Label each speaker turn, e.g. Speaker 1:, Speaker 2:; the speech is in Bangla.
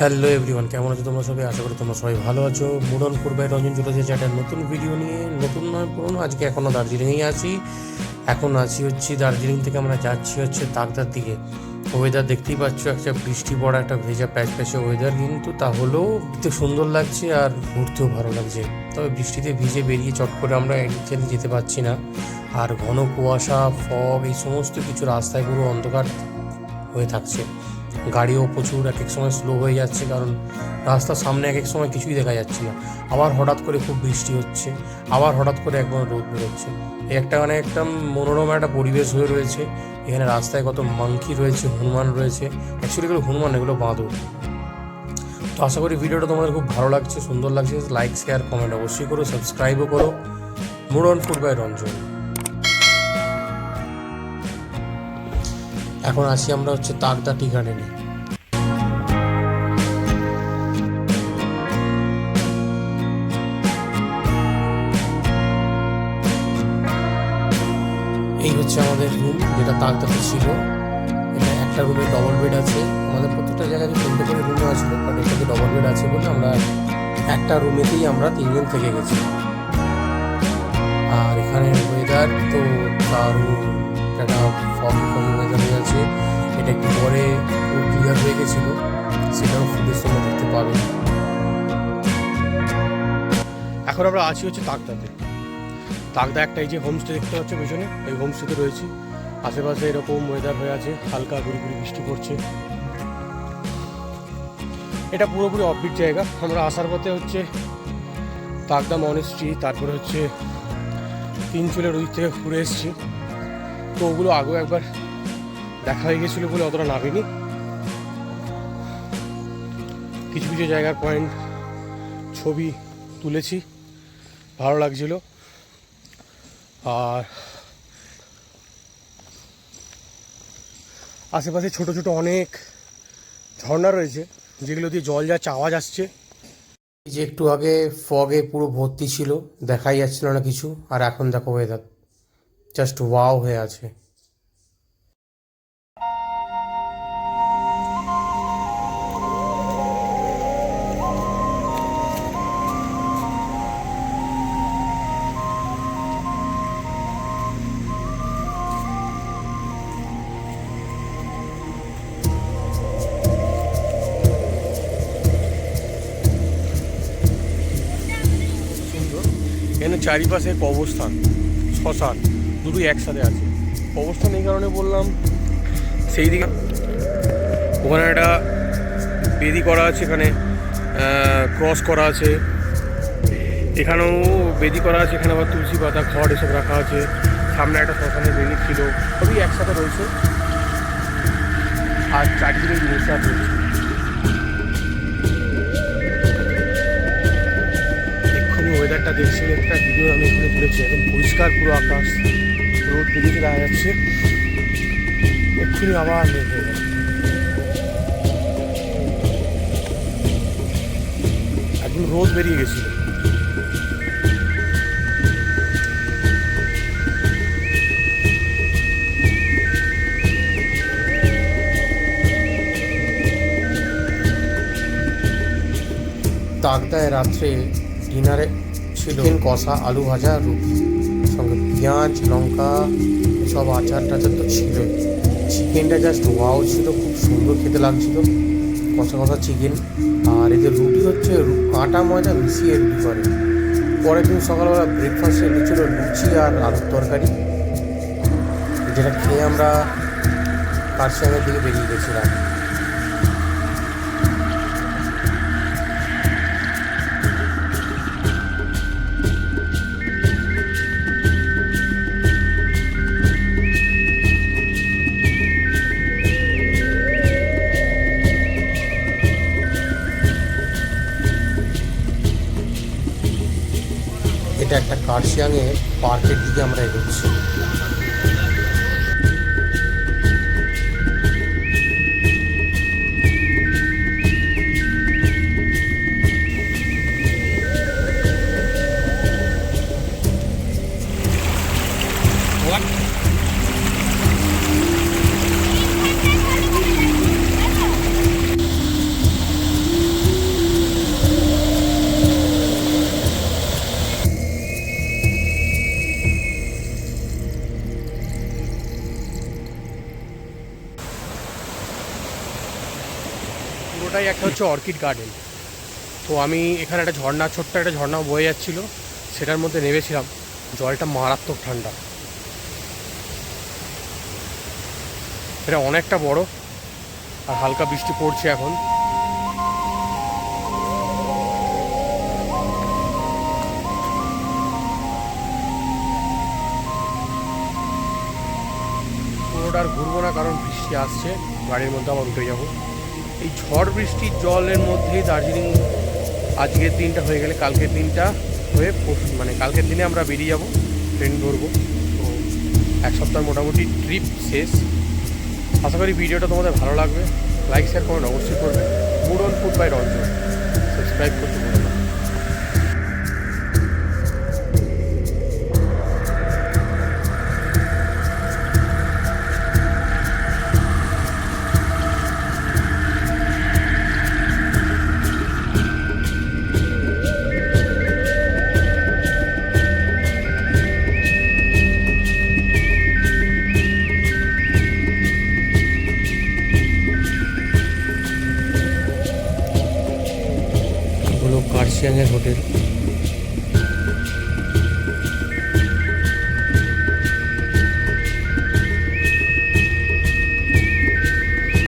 Speaker 1: হ্যালো এভরিওয়ান কেমন আছো তোমরা সবাই? আশা করি তোমরা সবাই ভালো আছো। মুডন বাই রঞ্জন চলে এসেছে একটা নতুন ভিডিও নিয়ে। নতুন নয় পুরনো, আজকে এখনও দার্জিলিংয়েই আছি। এখন আছি হচ্ছে দার্জিলিং থেকে আমরা যাচ্ছি হচ্ছে তাকদার দিকে। ওয়েদার দেখতেই পাচ্ছ, একটা বৃষ্টি পড়া, একটা ভেজা প্যাচ প্যাচে ওয়েদার কিন্তু তাহলেও দেখতে সুন্দর লাগছে আর ঘুরতেও ভালো লাগছে। তবে বৃষ্টিতে ভিজে বেরিয়ে চট করে আমরা এদিকে যেতে পারছি না। আর ঘন কুয়াশা ফগ এই সমস্ত কিছু রাস্তায় পুরো অন্ধকার হয়ে থাকছে। গাড়িও প্রচুর, এক এক সময় স্লো হয়ে যাচ্ছে কারণ রাস্তার সামনে এক এক সময় কিছুই দেখা যাচ্ছে না। আবার হঠাৎ করে খুব বৃষ্টি হচ্ছে, আবার হঠাৎ করে একবার রোদ বেরোচ্ছে। একটা মানে একটা মনোরম একটা পরিবেশ হয়ে রয়েছে। এখানে রাস্তায় কত মাংকি রয়েছে, হনুমান রয়েছে অ্যাকচুয়ালি এগুলো হনুমান, এগুলো বাঁদর। তো আশা করি ভিডিওটা তোমাদের খুব ভালো লাগছে, সুন্দর লাগছে। লাইক শেয়ার কমেন্ট অবশ্যই করো সাবস্ক্রাইবও করো। মুডন ফুড বাই রঞ্জন এখন আসি আমরা হচ্ছে তাকদা টি গার্ডেনে এই হচ্ছে আমাদের রুম যেটা তাকদাতে ছিল। এটা একটা রুমে ডবল বেড আছে। আমাদের প্রত্যেকটা জায়গায় তিনটে করে রুম আছে বাট এটাতে ডবল বেড আছে বলে আমরা একটা রুমেতেই আমরা তিনজন থেকে গেছি। আর এখানে ওয়েদার তো দারুণ একটা এটা একটু পরে ক্লিয়ার হয়ে গেছিল, সেটাও ফুটেজ তোমরা দেখতে পাবে।
Speaker 2: এখন আমরা আছি হচ্ছে তাকদাতে। তাকদা একটা এই যে হোমস্টে দেখতে পাচ্ছ পেছনে, এই হোমস্টেতে রয়েছি। আশেপাশে এরকম ওয়েদার হয়ে আছে, হালকা গুড়ি গুড়ি বৃষ্টি পড়ছে। এটা পুরোপুরি অফবিট জায়গা। আমরা আসার পথে হচ্ছে তাকদা মনেস্ট্রি তারপরে হচ্ছে তিন চুলের ওই থেকে ঘুরে এসেছি। তো ওগুলো আগেও একবার দেখা হয়ে গেছিল বলে অতটা নামিনি কিছু কিছু জায়গার পয়েন্ট, ছবি তুলেছি, ভালো লাগছিল। আর আশেপাশে ছোট ছোট অনেক ঝর্ণা রয়েছে, যেগুলো দিয়ে জল যাচ্ছে। আওয়াজ আসছে
Speaker 1: যে একটু আগে ফগে পুরো ভর্তি ছিল, দেখাই যাচ্ছিল না কিছু, আর এখন দেখো ওয়েদার জাস্ট ওয়াও হয়ে আছে।
Speaker 2: এখানে চারিপাশে কবরস্থান শ্মশান, দুটোই একসাথে আছে। কবরস্থান এই কারণে বললাম, সেই দিকে ওখানে একটা বেদি করা আছে এখানে ক্রস করা আছে। এখানেও বেদি করা আছে, এখানে আবার তুলসী পাতা, খড় এসব রাখা আছে। সামনে একটা শ্মশানের বেদি ছিল, সবই একসাথে রয়েছে। আর চারিদিকে নেচার রয়েছে। ওয়েদারটা দেখছি, একটা ভিডিও আমি এখানে তুলেছি, একদম পরিষ্কার পুরো আকাশ, রোদ বেরিয়ে দেখা যাচ্ছে এক্ষুনি আবার মেঘ হয়ে যাবে। একদম রোদ বেরিয়ে গেছিল
Speaker 1: তাকদায় রাত্রে ডিনারে চিকেন, কষা, আলু ভাজা সঙ্গে পেঁয়াজ, লঙ্কা, সব আচার টাচার তো ছিল চিকেনটা জাস্ট ওয়াও ছিল, খুব সুন্দর খেতে লাগছিল। কষা কষা চিকেন। আর এদের রুটি হচ্ছে আটা, ময়দা মিশিয়ে রুটি করে পরের দিন সকালবেলা ব্রেকফাস্টে ছিল লুচি আর আলুর তরকারি। যেটা খেয়ে আমরা কারসামের দিকে বেরিয়ে গেছিলাম। কার্শিয়াংয়ের পার্কের দিকে আমরা এগোচ্ছি।
Speaker 2: একটা হচ্ছে অর্কিড গার্ডেন। তো আমি এখানে একটা ঝর্ণা, ছোট্ট একটা ঝর্ণা বয়ে যাচ্ছিল। সেটার মধ্যে নেমেছিলাম। জলটা মারাত্মক ঠান্ডা। এটা অনেকটা বড় আর হালকা বৃষ্টি পড়ছে এখন। পুরোটা আর ঘুরবো না কারণ বৃষ্টি আসছে। গাড়ির মধ্যে আবার উঠে যাব। এই ঝড় বৃষ্টির জলের মধ্যেই দার্জিলিং আজকের দিনটা হয়ে গেলে কালকের দিনটা হয়ে মানে কালকের দিনে আমরা বেরিয়ে যাব ট্রেন ধরবো। তো এক সপ্তাহ মোটামুটি ট্রিপ শেষ। আশা করি ভিডিওটা তোমাদের ভালো লাগবে। লাইক শেয়ার করুন অবশ্যই করবে। Good on food by Ranjan subscribe করতে
Speaker 1: হলো কার্শিয়াংয়ের হোটেল।